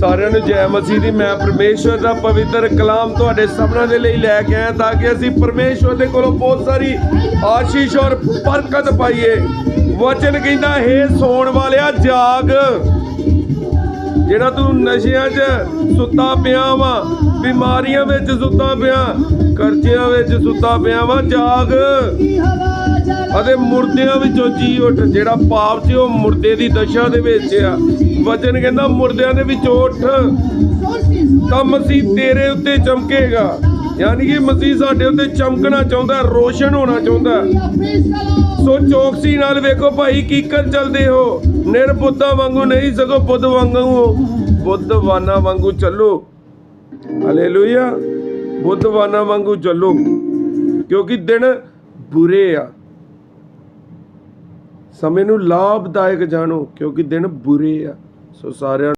ਸਾਰਿਆਂ ਨੂੰ ਜੈ ਮਸੀਹ ਦੀ। ਮੈਂ ਪਰਮੇਸ਼ਵਰ ਦਾ ਪਵਿੱਤਰ ਕਲਾਮ ਤੁਹਾਡੇ ਸਾਹਮਣੇ ਦੇ ਲਈ ਲੈ ਕੇ ਆਇਆ ਤਾਂ ਕਿ ਅਸੀਂ ਪਰਮੇਸ਼ਵਰ ਦੇ ਕੋਲੋਂ ਬਹੁਤ ਸਾਰੀ ਆਸ਼ੀਸ਼ ਔਰ ਬਰਕਤ ਪਾਈਏ। ਵਚਨ ਕਹਿੰਦਾ, ਹੈ ਸੌਣ ਵਾਲਿਆ, ਜਾਗ। ਜਿਹੜਾ ਤੂੰ ਨਸ਼ਿਆਂ 'ਚ ਸੁੱਤਾ ਪਿਆ ਵਾ, ਬਿਮਾਰੀਆਂ ਵਿੱਚ ਸੁੱਤਾ ਪਿਆ, ਕਰਜ਼ਿਆਂ ਵਿੱਚ ਸੁੱਤਾ ਪਿਆ ਵਾ, ਜਾਗ। ਅਤੇ ਮੁਰਦਿਆਂ ਵਿੱਚੋਂ ਜੀ ਉੱਠ। ਜਿਹੜਾ ਪਾਪ ਸੀ ਉਹ ਮੁਰਦੇ ਦੀ ਦਸ਼ਾ ਦੇ ਵਿੱਚ ਆ। ਵਚਨ ਕਹਿੰਦਾ, ਮੁਰਦਿਆਂ ਦੇ ਵਿੱਚ ਉੱਠ। ਤਾਂ ਮਸੀਹ ਤੇਰੇ ਉੱਤੇ ਚਮਕੇਗਾ। ਯਾਨੀ ਕਿ ਮਸੀਹ ਸਾਡੇ ਉੱਤੇ ਚਮਕਣਾ ਚਾਹੁੰਦਾ, ਰੋਸ਼ਨ ਹੋਣਾ ਚਾਹੁੰਦਾ। ਸੋ ਚੌਕਸੀ ਨਾਲ ਵੇਖੋ ਭਾਈ ਕੀ ਕਰ ਚੱਲਦੇ ਹੋ। ਨਿਰਬੁੱਧਾਂ ਵਾਂਗੂ ਨਹੀਂ, ਸਗੋਂ ਬੁੱਧ ਵਾਂਗੂ ਬੁੱਧਵਾਨਾਂ ਵਾਂਗੂ ਚੱਲੋ। ਹਾਲੇਲੂਇਆ ਬੁੱਧਵਾਨਾਂ ਵਾਂਗੂ ਚੱਲੋ। ਕਿਉਂਕਿ ਦਿਨ ਬੁਰੇ ਆ। ਸਮੇਂ ਨੂੰ ਲਾਭਦਾਇਕ ਜਾਣੋ, ਕਿਉਂਕਿ ਦਿਨ ਬੁਰੇ ਆ। ਸੋ ਸਾਰਿਆਂ